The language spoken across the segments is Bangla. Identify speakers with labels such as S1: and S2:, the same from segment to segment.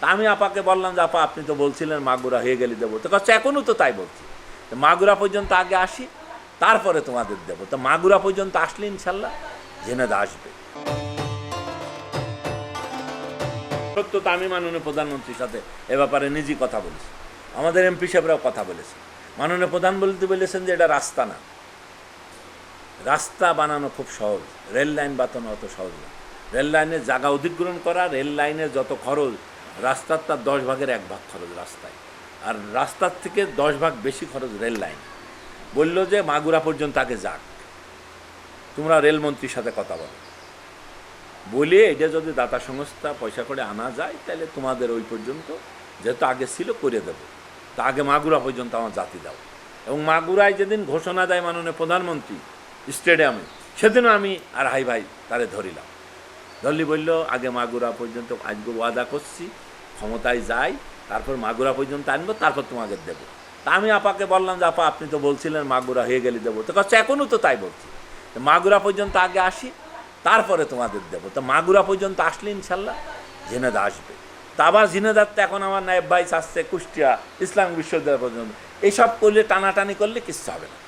S1: তা আমি আপাকে বললাম যে, আপা, আপনি তো বলছিলেন মাগুরা হয়ে গেলে দেবো। তো কাছে এখনও তো তাই বলছি। তো মাগুরা পর্যন্ত আগে আসি, তারপরে তোমাদের দেবো। তো মাগুরা পর্যন্ত আসলে ইনশাল্লাহ জেনেদা আসবে। সত্য তো আমি মাননীয় প্রধানমন্ত্রীর সাথে এ ব্যাপারে নিজেই কথা বলেছি। আমাদের এমপি সাহেবরাও কথা বলেছে। মাননীয় প্রধান বলতে বলেছেন যে, এটা রাস্তা না। রাস্তা বানানো খুব সহজ। রেল লাইন বানানো অত সহজ না। রেল লাইনের জায়গা অধিগ্রহণ করা, রেল লাইনের যত খরচ রাস্তার তার দশ ভাগের এক ভাগ খরচ রাস্তায়। আর রাস্তার থেকে দশ ভাগ বেশি খরচ রেল লাইন। বলল যে মাগুরা পর্যন্ত আগে যাক। তোমরা রেলমন্ত্রীর সাথে কথা বলো। বলে এটা যদি দাতা সংস্থা পয়সা করে আনা যায়, তাহলে তোমাদের ওই পর্যন্ত যেহেতু আগে ছিল করে দেবো। তা আগে মাগুরা পর্যন্ত আমার জাতি দাও। এবং মাগুরায় যেদিন ঘোষণা দেয় মাননীয় প্রধানমন্ত্রী স্টেডিয়ামে, সেদিনও আমি আর হাই ভাই তারে ধরিলাম। ধরলি বলল, আগে মাগুরা পর্যন্ত আজকে ওয়াদা করছি ক্ষমতায় যাই, তারপর মাগুরা পর্যন্ত আনব, তারপর তোমাকে দেবো। তা আমি আপাকে বললাম যে, আপা, আপনি তো বলছিলেন মাগুরা হয়ে গেলে দেবো। তো কাছে এখনও তো তাই বলছি। মাগুরা পর্যন্ত আগে আসি, তারপরে তোমাদের দেবো। তো মাগুরা পর্যন্ত আসলে ইনশাল্লাহ ঝিনেদা আসবে। তা আবার ঝিনেদার তো এখন আমার নায়েব ভাই আসছে কুষ্টিয়া, ইসলাম বিশ্ববিদ্যালয় পর্যন্ত এইসব করলে টানাটানি করলে কিচ্ছু হবে না।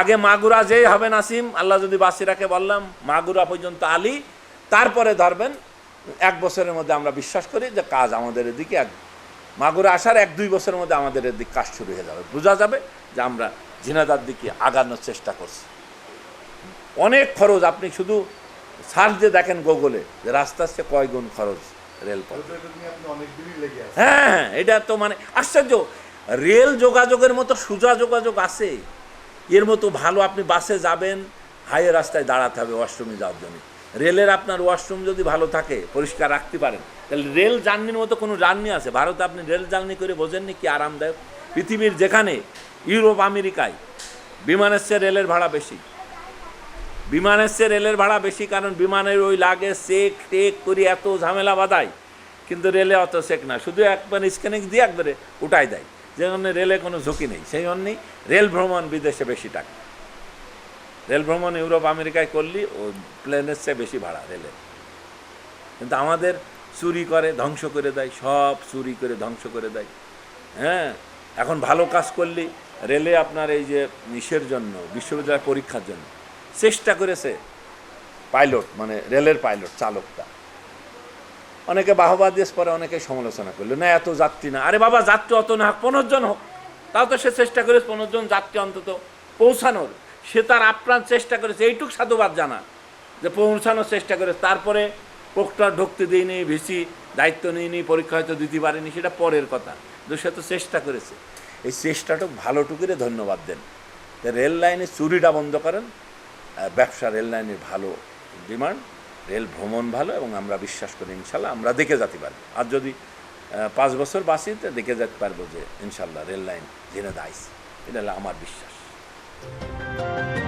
S1: আগে মাগুরা যেই হবে নাসিম, আল্লাহ যদি বাসিরাকে বললাম, মাগুরা পর্যন্ত আলী, তারপরে ধরবেন এক বছরের মধ্যে আমরা বিশ্বাস করি যে কাজ আমাদের এদিকে এক মাগুরা আসার এক দুই বছরের মধ্যে আমাদের এদিক কাজ শুরু হয়ে যাবে। বোঝা যাবে যে আমরা ঝিনাদার দিকে আগানোর চেষ্টা করছি। অনেক খরচ আপনি শুধু সার্চ দিয়ে দেখেন গুগলে যে রাস্তা চেয়ে কয় গুণ খরচ রেলপথ হ্যাঁ হ্যাঁ, এটা তো মানে আশ্চর্য। রেল যোগাযোগের মতো সোজা যোগাযোগ আছে। এর মতো ভালো আপনি বাসে যাবেন হাইওয়ে রাস্তায় দাঁড়াতে হবে অষ্টমী যাওয়ার জন্য। রেলের আপনার ওয়াশরুম যদি ভালো থাকে, পরিষ্কার রাখতে পারেন। তাহলে রেল জার্নির মতো কোনো জার্নি আছে? ভারতে আপনি রেল জার্নি করে বোঝেননি কি আরামদায়ক? পৃথিবীর যেখানে, ইউরোপ, আমেরিকায়, বিমানের চেয়ে রেলের ভাড়া বেশি। বিমানের চেয়ে রেলের ভাড়া বেশি কারণ বিমানের ওই লাগে চেক টেক করে এত ঝামেলা বাদায় কিন্তু রেলে অত চেক না, শুধু একবার স্ক্যানিং দিয়ে একবারে উঠাই দেয়। যে রেলে কোনো ঝুঁকি নেই। সেই জন্যই রেল ভ্রমণ বিদেশে বেশি টাকা। রেল ভ্রমণ ইউরোপ, আমেরিকায় করলি, ও প্লেনের চেয়ে বেশি ভাড়া রেলে। কিন্তু আমাদের চুরি করে, ধ্বংস করে দেয়, সব চুরি করে ধ্বংস করে দেয়। হ্যাঁ এখন ভালো কাজ করলি, রেলে আপনার এই যে ইসের জন্য, বিশ্ববিদ্যালয় পরীক্ষার জন্য, চেষ্টা করেছে পাইলট মানে রেলের পাইলট, চালকটা। অনেকে বাহবা দিয়েছে পরে, অনেকে সমালোচনা করল, না, এত যাত্রী না। আরে বাবা, যাত্রী অত না হোক পনেরো জন হোক। তাও তো সে চেষ্টা করেছে, পনেরো জন যাত্রী অন্তত পৌঁছানোর। সে তার আপ্রাণ চেষ্টা করেছে, এইটুক সাধুবাদ জানা যে পৌঁছানোর চেষ্টা করে তারপরে পোকটা ঢুকতে দিইনি ভিসি দায়িত্ব নিইনি পরীক্ষা হয়তো দিতে পারেনি, সেটা পরের কথা। কিন্তু সে তো চেষ্টা করেছে। এই চেষ্টাটুক ভালোটুকুরে ধন্যবাদ দেন। রেল লাইনে চুরিটা বন্ধ করেন ব্যবসা রেল লাইনের ভালো ডিমান্ড, রেল ভ্রমণ ভালো এবং আমরা বিশ্বাস করি, ইনশাল্লাহ আমরা দেখে যেতে পারি আর যদি পাঁচ বছর বাঁচি তো দেখে যেতে পারব যে, ইনশাল্লাহ রেল লাইন জেনে দাইস এটা আমার বিশ্বাস। Bye.